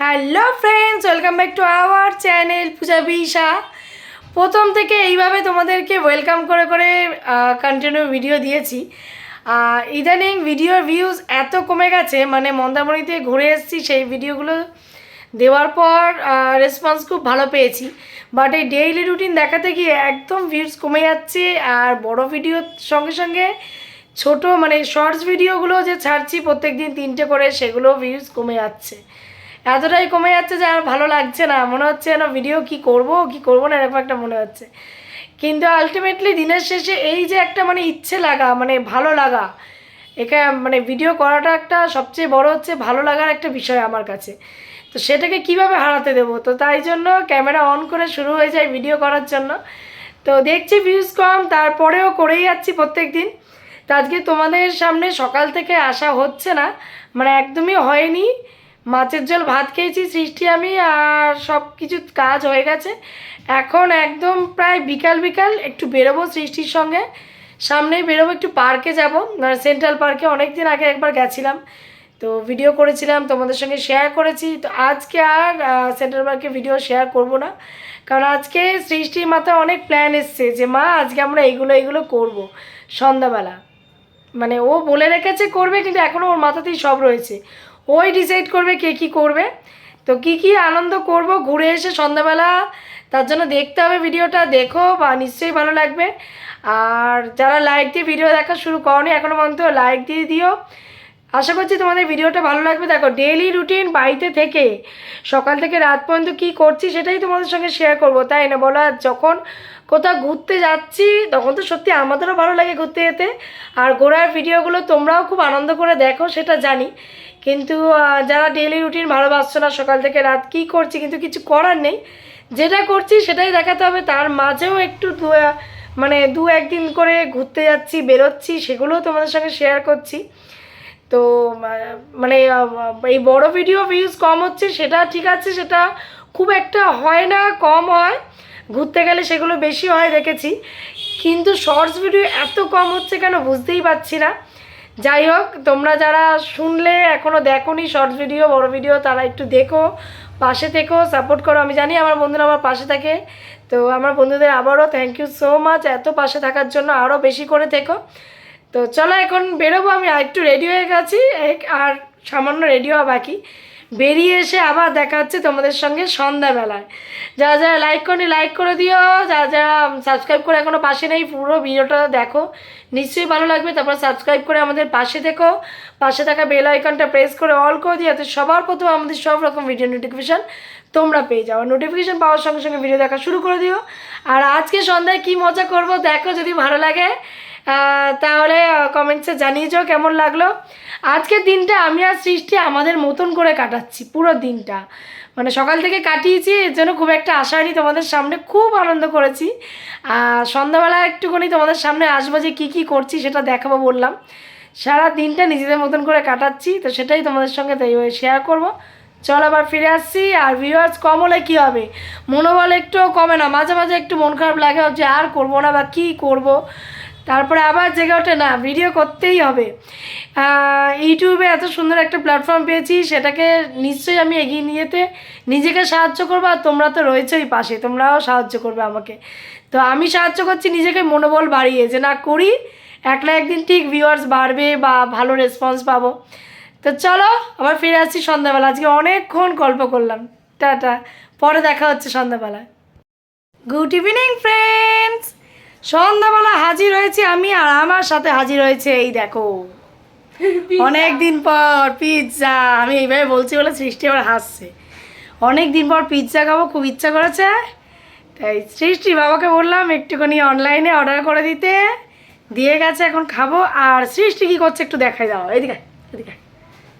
Hello friends, welcome back to our channel Puja Bisha. প্রথম থেকে এইভাবে তোমাদেরকে ওয়েলকাম করে করে কন্টিনিউ ভিডিও দিয়েছি। ইদানিং ভিডিওর ভিউজ এত কমে গেছে মানে মন্দারমণিতে ঘুরে এসেছি, সেই ভিডিওগুলো দেওয়ার পর রেসপন্স খুব ভালো পেয়েছি। বাট এই ডেইলি রুটিন দেখাতে গিয়ে একদম ভিউজ কমে যাচ্ছে, আর বড় ভিডিওর সঙ্গে সঙ্গে ছোট মানে শর্টস ভিডিওগুলো যে ছাড়ছি প্রত্যেক দিন তিনটে করে, সেগুলো ভিউজ কমে যাচ্ছে। এতটাই কমে যাচ্ছে যে আর ভালো লাগছে না। মনে হচ্ছে যেন ভিডিও কি করব কি করব না এরকম একটা মনে হচ্ছে। কিন্তু আলটিমেটলি দিনের শেষে এই যে একটা মানে ইচ্ছে লাগা মানে ভালো লাগা, একা মানে ভিডিও করাটা একটা সবচেয়ে বড় হচ্ছে ভালো লাগার একটা বিষয় আমার কাছে। তো সেটাকে কীভাবে হারাতে দেবো? তো তাই জন্য ক্যামেরা অন করে শুরু হয়ে যায় ভিডিও করার জন্য। তো দেখছি ভিউজ কম, তারপরেও করেই যাচ্ছি প্রত্যেক দিন তো আজকে তোমাদের সামনে সকাল থেকে আসা হচ্ছে না মানে একদমই হয়নি। মাছের ঝোল ভাত খেয়েছি, সৃষ্টি, আমি, আর সব কিছু কাজ হয়ে গেছে। এখন একদম প্রায় বিকাল বিকাল একটু বেরোবো সৃষ্টির সঙ্গে। সামনেই বেরোবো, একটু পার্কে যাব। সেন্ট্রাল পার্কে অনেক দিন আগে একবার গেছিলাম। তো ভিডিও করেছিলাম, তোমাদের সঙ্গে শেয়ার করেছি। তো আজকে আর সেন্ট্রাল পার্কে ভিডিও শেয়ার করব না। কারণ আজকে সৃষ্টির মাথায় অনেক প্ল্যান এসছে যে, মা, আজকে আমরা এইগুলো এইগুলো করব। সন্ধ্যাবেলা। মানে ও বলে রেখেছে করবে, কিন্তু এখনও ওর মাথাতেই সব রয়েছে। ওই ডিসাইড করবে কে কী করবে। তো কি কি আনন্দ করব, ঘুরে এসে সন্ধ্যাবেলা, তার জন্য দেখতে হবে ভিডিওটা, দেখো, বা নিশ্চয়ই ভালো লাগবে। আর যারা লাইক দিয়ে ভিডিও দেখা শুরু করনি এখনও পর্যন্ত লাইক দিয়ে দিও। আশা করছি তোমাদের ভিডিওটা ভালো লাগবে। দেখো ডেলি রুটিন বাড়িতে থেকে, সকাল থেকে রাত পর্যন্ত কি করছি সেটাই তোমাদের সঙ্গে শেয়ার করব, তাই না বলো? আর যখন কোথাও ঘুরতে যাচ্ছি, তখন তো সত্যি আমাদেরও ভালো লাগে ঘুরতে যেতে। আর ঘোরার ভিডিওগুলো তোমরাও খুব আনন্দ করে দেখো, সেটা জানি। কিন্তু যারা ডেলি রুটিন ভালোবাসছো না, সকাল থেকে রাত কি করছি কিন্তু কিছু করার নেই, যেটা করছি সেটাই দেখাতে হবে। তার মাঝেও একটু মানে দু একদিন করে ঘুরতে যাচ্ছি, বেরোচ্ছি, সেগুলোও তোমাদের সঙ্গে শেয়ার করছি। তো মানে এই বড় ভিডিও ভিউজ কম হচ্ছে, সেটা ঠিক আছে, সেটা খুব একটা হয় না, কম হয়। ঘুরতে গেলে সেগুলো বেশি হয়, দেখেছি। কিন্তু শর্টস ভিডিও এত কম হচ্ছে কেন বুঝতেই পারছি না। যাই হোক, তোমরা যারা শুনলে এখনও দেখোনি শর্টস ভিডিও বড় ভিডিও তারা একটু দেখো, পাশে থেকো সাপোর্ট করো। আমি জানি আমার বন্ধুরা আমার পাশে থাকে। তো, আমার বন্ধুদের আবারও থ্যাংক ইউ সো মাচ এত পাশে থাকার জন্য আরও বেশি করে থেকো। তো চলো এখন বেরোবো, আমি একটু রেডি হয়ে গেছি আর সামান্য রেডি হওয়া বাকি। বেরিয়ে এসে আবার দেখা হচ্ছে তোমাদের সঙ্গে সন্ধ্যাবেলায়। যারা যারা লাইক করি লাইক করে দিও। যারা যারা সাবস্ক্রাইব করে এখনও পাশে নেই, পুরো ভিডিওটা দেখো। নিশ্চয়ই ভালো লাগবে, তারপর সাবস্ক্রাইব করে আমাদের পাশে দেখো পাশে থাকা বেল আইকনটা প্রেস করে অল করে দিও, যাতে সবার প্রথম আমাদের সব রকম ভিডিও নোটিফিকেশান তোমরা পেয়ে যাও। নোটিফিকেশান পাওয়ার সঙ্গে সঙ্গে ভিডিও দেখা শুরু করে দিও। আর আজকে সন্ধ্যায় কি মজা করব, দেখো যদি ভালো লাগে। তাহলে কমেন্টসে জানিয়ে যাও কেমন লাগল। আজকের দিনটা আমি আর সৃষ্টি আমাদের মতন করে কাটাচ্ছি, পুরো দিনটা। মানে সকাল থেকে কাটিয়েছি, এর জন্য খুব একটা আশা হয়নি তোমাদের সামনে, খুব আনন্দ করেছি। আর সন্ধ্যাবেলা একটুখানি তোমাদের সামনে আসব যে কী কী করছি, সেটা দেখাবো বললাম। সারা দিনটা নিজেদের মতন করে কাটাচ্ছি, তো সেটাই তোমাদের সঙ্গে তাই শেয়ার করব। চল আবার ফিরে আসছি, আর ভিউয়ার্স কম হলে কী হবে? মনোবল একটুও কমে না, মাঝে মাঝে একটু মন খারাপ লাগে যে আর করব না বা কী করব? তারপরে আবার জেগে ওঠে, না ভিডিও করতেই হবে। ইউটিউবে এত সুন্দর একটা প্ল্যাটফর্ম পেয়েছি, সেটাকে নিশ্চয়ই আমি এগিয়ে নিয়ে যেতে নিজেকে সাহায্য করব, আর তোমরা তো রয়েছেই পাশে, তোমরাও সাহায্য করবে আমাকে। তো আমি সাহায্য করছি নিজেকে মনোবল বাড়িয়ে, যে না, করি, একলা একদিন ঠিক ভিউয়ার্স বাড়বে বা ভালো রেসপন্স পাবো। তো চলো, আবার ফিরে আসছি সন্ধ্যাবেলা, আজকে অনেকক্ষণ গল্প করলাম। টাটা, পরে দেখা হচ্ছে সন্ধ্যাবেলায়। গুড ইভিনিং ফ্রেন্ডস সন্ধ্যাবেলা হাজির হয়েছি আমি আর আমার সাথে হাজির হয়েছে এই দেখো। অনেক দিন পর পিৎজা আমি এইভাবে বলছি বলে সৃষ্টি আবার হাসছে। অনেক দিন পর পিৎজা খাব খুব ইচ্ছা করেছে। তাই সৃষ্টি বাবাকে বললাম একটুখানি অনলাইনে অর্ডার করে দিতে। দিয়ে গেছে এখন খাব। আর সৃষ্টি কী করছে একটু দেখাই দাও। এইদিকে এদিকে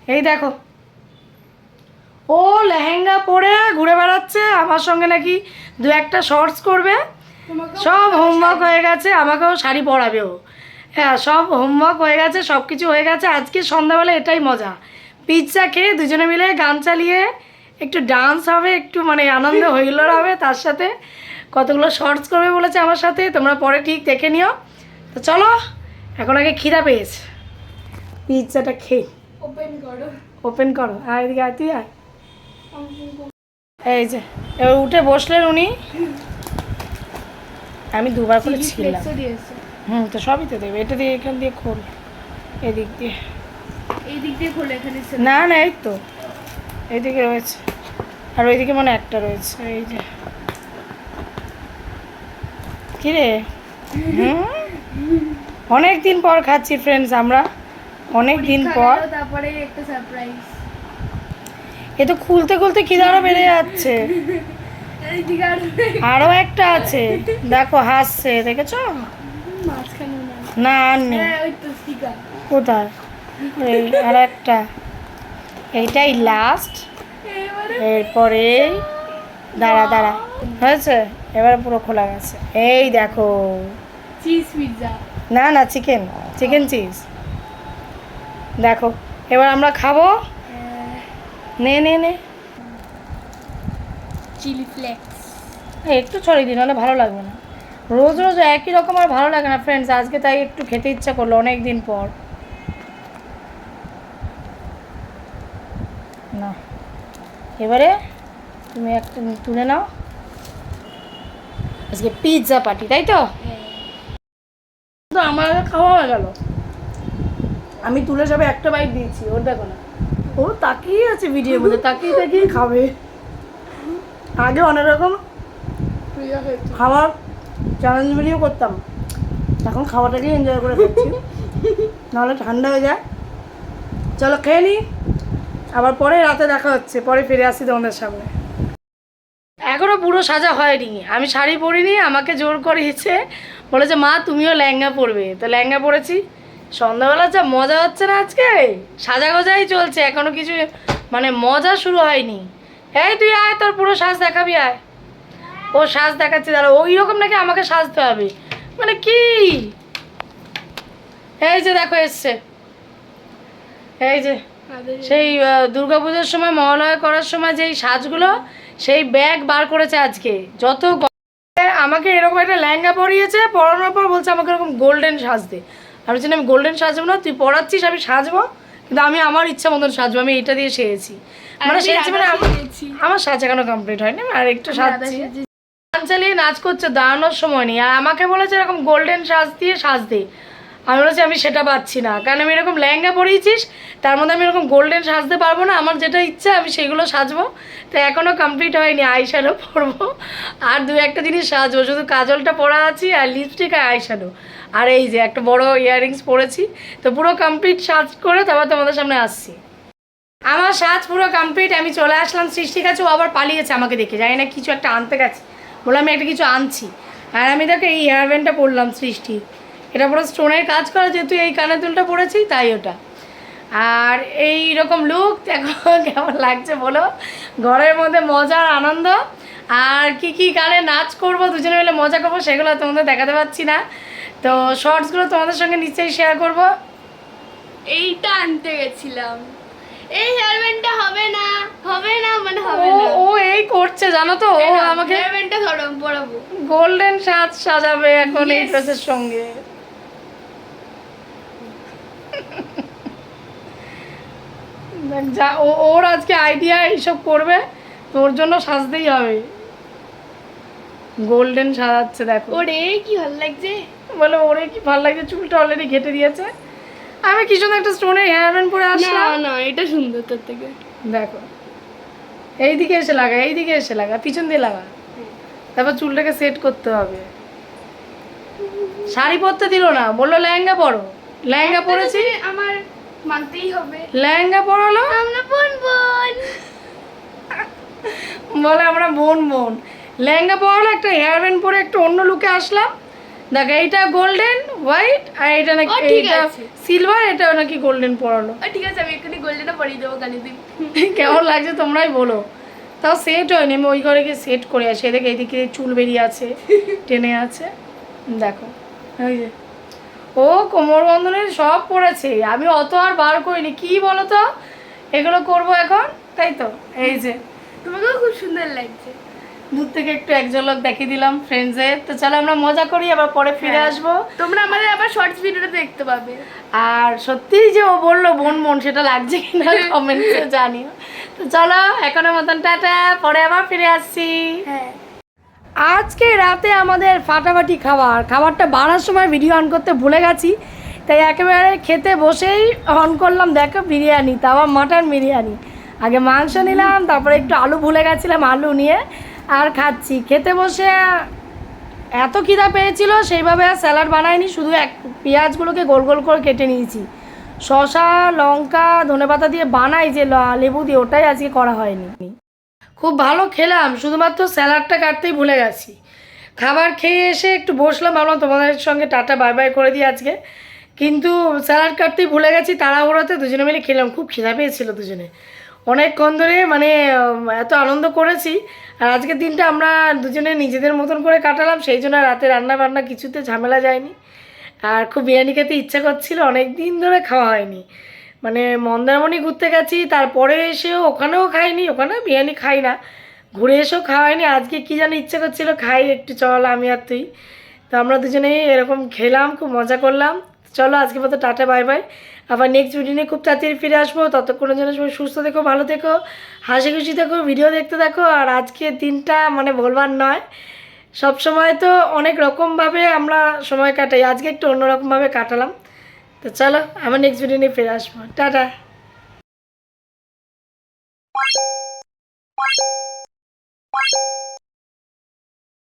এই দেখো। ও লেহেঙ্গা পরে ঘুরে বেড়াচ্ছে। আমার সঙ্গে নাকি দু একটা শর্টস করবে। সব হোমওয়ার্ক হয়ে গেছে আমাকেও শাড়ি পরাবে ও হ্যাঁ সব হোমওয়ার্ক হয়ে গেছে সব কিছু হয়ে গেছে আজকে সন্ধ্যাবেলা এটাই মজা। পিৎজা খেয়ে দুজনে মিলে গান চালিয়ে একটু ডান্স হবে একটু মানে আনন্দ হইলোর হবে তার সাথে কতগুলো শর্টস করবে বলেছে আমার সাথে তোমরা পরে ঠিক দেখে নিও। তো চলো এখন আগে খিদা পেয়েছে। পিৎজাটা খেয়ে। ওপেন করো। ওপেন করো। আর এদিকে আয় তুই আয়। এই যে এবার উঠে বসলেন উনি। আমি দুবার করে ছিলাম। হুম তো সবই তো দেবে। এটা দিয়ে এখান দিয়ে খোল। এদিক দিয়ে। এই দিক দিয়ে খোলে এখানে না না এই তো। এইদিকে রয়েছে। আর ওইদিকে মনে একটা রয়েছে। এই যে। কিরে অনেক দিন পর খাচ্ছি ফ্রেন্ডস আমরা। অনেক দিন পর। তারপরে একটা সারপ্রাইজ এ তো খুলতে খুলতে খিদে আরও বেড়ে যাচ্ছে। আর একটা আছে। দেখো, হাসছে, দেখেছ? না, আর নেই। কোথায়? এই, আর একটা। এইটাই লাস্ট এরপরে দাঁড়া দাঁড়া। হয়েছে? এবারে পুরো খোলা গেছে। এই দেখো। না না চিকেন চিকেন চিজ দেখো, এবার আমরা খাব? নে নে নে। Chilli flakes. একটু ছড়িয়ে দিন নাহলে ভালো লাগবে না। রোজ রোজ একই রকম আর ভালো লাগে না ফ্রেন্ডস আজকে তাই একটু খেতে ইচ্ছা করল অনেক দিন পর। না এবারে তুমি একটা তুলে নাও। আজকে পিৎজা পার্টি তাই তো? তো আমার আগে খাওয়া হয়ে গেল। আমি তুলে যাবে একটা বাইট দিয়েছি ওর দেখো না। ও তাকিয়ে আছে ভিডিওর মধ্যে তাকিয়ে তাকিয়ে খাবে। আগে অনেক রকম খাবার চ্যালেঞ্জ ভিডিও করতাম। এখন খাওয়াটাকেই এনজয় করে খাচ্ছি। নাহলে ঠান্ডা হয়ে যায়। চলো খেয়ে নিই আবার পরে রাতে দেখা হচ্ছে। পরে ফিরে আসি তোমাদের সামনে। এখনও পুরো সাজা হয়নি। আমি শাড়ি পরিনি আমাকে জোর করিয়েছে। বলেছে মা তুমিও লেহেঙ্গা পরবে। তো ল্যাঙ্গা পরেছি। সন্ধ্যাবেলা যা মজা হচ্ছে না আজকে? সাজা গোজাই চলছে। এখনও কিছু মানে মজা শুরু হয়নি। এই তুই আয়, তোর পুরো সাজ দেখাবি, আয়। ও সাজ দেখাচ্ছে, দাঁড়া ওই রকম নাকি আমাকে সাজতে হবে। মানে কি? এই যে দেখো, এসছে। এই যে, সেই দুর্গাপুজোর সময়, মহালয়া করার সময় যেই সাজগুলো, সেই ব্যাগ বার করেছে আজকে। যত আমাকে এরকম একটা লেহেঙ্গা পরিয়েছে, পরানোর পর বলছে আমাকে এরকম গোল্ডেন সাজতে আমি বলছি আমি গোল্ডেন সাজবো না, তুই পরাচ্ছিস, আমি সাজবো, কিন্তু আমি আমার ইচ্ছা মতন সাজবো, আমি এটা দিয়ে সেরেছি মানে সেরেছি মানে আমার- সাজ এখনও কমপ্লিট হয়নি আর একটু সাজছি। গান চালিয়ে নাচ করছে দাঁড়ানোর সময় নেই। আর আমাকে বলেছে এরকম গোল্ডেন সাজ দিয়ে সাজতে আমি বলেছি আমি সেটা পাচ্ছি না। কারণ আমি এরকম লেহেঙ্গা পরিয়েছিস তার মধ্যে আমি এরকম গোল্ডেন সাজতে পারব না। আমার যেটা ইচ্ছা আমি সেগুলো সাজবো। তো এখনও কমপ্লিট হয়নি আইশ্যাডো পরবো। আর দু একটা জিনিস সাজবো শুধু কাজলটা পরা আছি আর লিপস্টিক আর আইশ্যাডো আর এই যে একটা বড় ইয়াররিংস পরেছি। তো পুরো কমপ্লিট সাজ করে তারপর তোমাদের সামনে আসছি। আমার সাজ পুরো কমপ্লিট আমি চলে আসলাম সৃষ্টির কাছে, ও আবার পালিয়েছে আমাকে দেখে। জানি না কিছু একটা আনতে গেছে। বলে আমি একটা কিছু আনছি। আর আমি দেখো এই হেয়ার ব্যান্ডটা পরলাম সৃষ্টি। এটা পুরো স্টোনের কাজ করা, যেহেতু এই কানের দুলটা পরেছি, তাই ওটা। আর এই রকম লুক দেখো কেমন লাগছে বলো? ঘরের মধ্যে মজার আনন্দ। আর কি কি গানে নাচ করব, দুজনে মিলে মজা করব, সেগুলো তোমাদের দেখাতে পারছি না। তো শর্টসগুলো তোমাদের সঙ্গে নিশ্চয়ই শেয়ার করব। এইটা আনতে গেছিলাম। এই হেয়ারব্যান্ডটা হবে না হবে না মানে হবে না। ও এই করছে জানো তো? ও আমাকে হেয়ারব্যান্ডটা ধরো পরাবো। গোল্ডেন সাজ সাজাবে এখন এই ড্রেসের সঙ্গে। যা ওর আজকে আইডিয়া এইসব করবে তোর জন্য সাজতেই হবে। গোল্ডেন সাজাচ্ছে দেখো। ওরে কি ভালো লাগছে। বলে ওরে কি ভালো লাগছে চুলটা অলরেডি ঘেটে দিয়েছে। আমি কি সুন্দর একটা স্টোনের হেয়ার ব্যান্ড পরে আসলাম। না না এটা সুন্দর তোর থেকে। দেখো এইদিকে এসে লাগা এইদিকে এসে লাগা পিছন দিয়ে লাগা। তারপর চুলটাকে সেট করতে হবে। শাড়ি পরতে দিল না বলল লেহেঙ্গা পরো। লেহেঙ্গা পরেছি? আমার মানতেই হবে। লেহেঙ্গা পরালো? আমরা বোন বোন। বলে আমরা বোন বোন। লেহেঙ্গা পরালো একটা হেয়ার ব্যান্ড পরে একটু অন্য লুকে আসলাম। দেখ এইটা গোল্ডেন হোয়াইট আর এটা নাকি এইটা সিলভার এটা নাকি গোল্ডেন পরালো ঠিক আছে আমি এখানে গোল্ডেনটা পরিয়ে দেবো কানে দিন কেমন লাগছে তোমরাই বলো। তাও সেট হয়নি আমি ওই ঘরে গিয়ে সেট করে আসি। এদিকে এদিকে চুল বেরিয়ে আছে টেনে আছে। দেখো এই যে। ও কোমর বন্ধনের সব পড়েছে। আমি অত আর বার করিনি কি বলো তো এগুলো করব এখন? তাই তো এই যে। তোমাকেও খুব সুন্দর লাগছে। দূর থেকে একটু এক ঝলক দেখিয়ে দিলাম ফ্রেন্ডসের তো চলো আমরা মজা করি আবার পরে ফিরে হ্যাঁ। আসব। তোমরা আমাদের আবার শর্টস ভিডিওটা দেখতে পাবে। আর সত্যিই যে ও বলল বোন বোন সেটা লাগছে কিনা কমেন্টসে জানিও। তো চলো এখনের মতন টাটা পরে আবার ফিরে আসছি। হ্যাঁ। আজকে রাতে আমাদের ফাটাফাটি খাবার। খাবারটা বাড়ার সময় ভিডিও অন করতে ভুলে গেছি তাই একেবারে খেতে বসেই অন করলাম দেখো বিরিয়ানি তা আবার মাটন বিরিয়ানি। আগে মাংস নিলাম তারপরে একটু আলু ভুলে গেছিলাম আলু নিয়ে। আর খাচ্ছি। খেতে বসে এত খিদা পেয়েছিল, সেইভাবে আর স্যালাড বানাইনি, শুধু এক পেঁয়াজগুলোকে গোল গোল করে কেটে নিয়েছি। শসা, লঙ্কা, ধনেপাতা দিয়ে বানাই যে লেবু দিয়ে, ওটাই আজকে করা হয়নি। খুব ভালো খেলাম, শুধুমাত্র স্যালাডটা কাটতেই ভুলে গেছি। খাবার খেয়ে এসে একটু বসলাম, ভাবলাম তোমাদের সঙ্গে টাটা, বাই বাই করে দিই আজকে। কিন্তু স্যালাড কাটতেই ভুলে গেছি, তাড়াহুড়োতে দুজনে মিলে খেলাম, খুব খিদা পেয়েছিল দুজনে। অনেকক্ষণ ধরে মানে এত আনন্দ করেছি। আর আজকের দিনটা আমরা দুজনে নিজেদের মতন করে কাটালাম, সেই জন্য রাতে রান্না বান্না কিছুতে ঝামেলা যায়নি। আর খুব বিরিয়ানি খেতে ইচ্ছা করছিল অনেক দিন ধরে খাওয়া হয়নি। মানে মন্দারমণি ঘুরতে গেছি, তারপরে এসেও ওখানেও খাইনি, ওখানে বিরিয়ানি খাই না। ঘুরে এসেও খাওয়া হয়নি, আজকে কী যেন ইচ্ছে করছিল, খাই একটু চল আমি আর তুই। তো আমরা দুজনেই এরকম খেলাম, খুব মজা করলাম। চলো আজকে মতো টাটা, বাই বাই। আবার নেক্সট ভিডিও নিয়ে খুব তাড়াতাড়ি ফিরে আসব। ততক্ষণের জন্য সবাই সুস্থ দেখো ভালো থেকো, হাসি খুশি থেকো ভিডিও দেখতে থাকো। আর আজকে দিনটা মানে ভোলবার নয়, সব সময় তো অনেক রকমভাবে আমরা সময় কাটাই। আজকে একটু অন্যরকমভাবে কাটালাম। তো চলো আমার নেক্সট ভিডিও নিয়ে ফিরে আসব। টাটা।